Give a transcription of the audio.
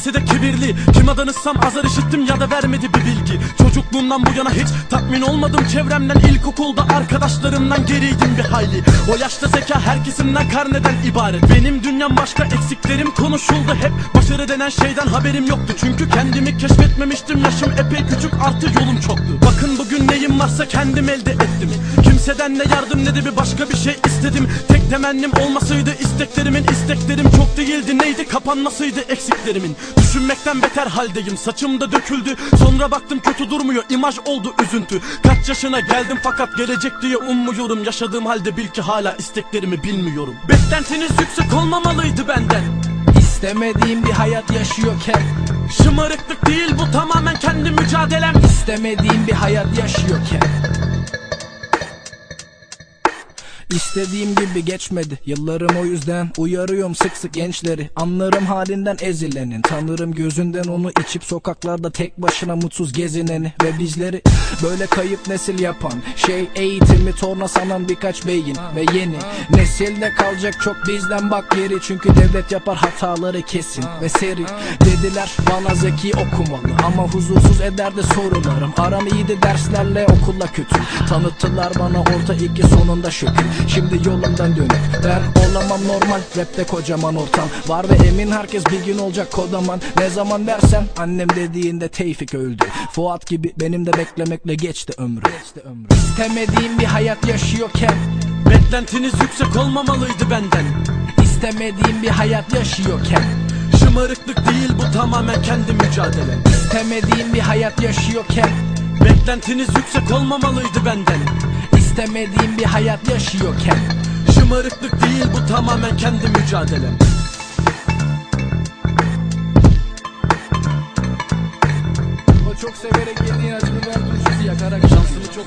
Kimisi de kibirli. Kime danışsam azar işittim ya da vermedi bir bilgi. Çocukluğumdan bu yana hiç tatmin olmadım. Çevremden ilkokulda arkadaşlarımdan geriydim bir hayli. O yaşta zeka her kesimden karneden ibaret. Benim dünyam başka eksiklerim konuşuldu. Hep Başarı denen şeyden haberim yoktu. Çünkü kendimi keşfetmemiştim. Yaşım epey küçük artı yolum çoktu. Bakın bugün neyim varsa kendim elde ettim Kimseden ne yardım ne de bir başka bir şey istedim. Tek temennim olmasaydı isteklerimin. İsteklerim çok değildi. Neydi? Kapanmasıydı eksiklerimin. Düşünmekten beter haldeyim. Saçım da döküldü. Sonra baktım kötü durmuyor. İmaj oldu üzüntü. Kaç yaşına geldim fakat gelecek diye ummuyorum. Yaşadığım halde bil ki hala isteklerimi bilmiyorum. Beklentiniz yüksek olmamalıydı benden. İstemediğim bir hayat yaşıyorken. Şımarıklık değil bu tamamen kendi mücadelem. İstemediğim bir hayat yaşıyorken İstediğim gibi geçmedi. Yıllarım o yüzden uyarıyorum sık sık gençleri. Anlarım halinden ezilenin. Tanırım gözünden onu içip sokaklarda tek başına mutsuz gezineni. Ve bizleri böyle kayıp nesil yapan Şey eğitimi torna sanan birkaç beyin Ve yeni nesilde kalacak çok bizden bak geri. Çünkü devlet yapar hataları kesin ve seri. Dediler bana zeki okumalı Ama huzursuz ederdi sorularım Aram iyiydi derslerle okulla kötü. Tanıttılar bana orta iki sonunda şükür Şimdi yolumdan dönüp Ben olamam normal rapte kocaman ortam. Var ve emin herkes bir gün olacak kodaman. Ne zaman dersen annem dediğinde Tevfik öldü. Fuat gibi benim de beklemekle geçti ömrü. İstemediğim bir hayat yaşıyorken Beklentiniz yüksek olmamalıydı benden. İstemediğim bir hayat yaşıyorken Şımarıklık değil bu tamamen kendi mücadelem İstemediğim bir hayat yaşıyorken Beklentiniz yüksek olmamalıydı benden İstemediğim bir hayat yaşıyorken. Şımarıklık değil bu tamamen kendi mücadelem. O çok severek yediğin acı biber turşusu yakarak şansını çok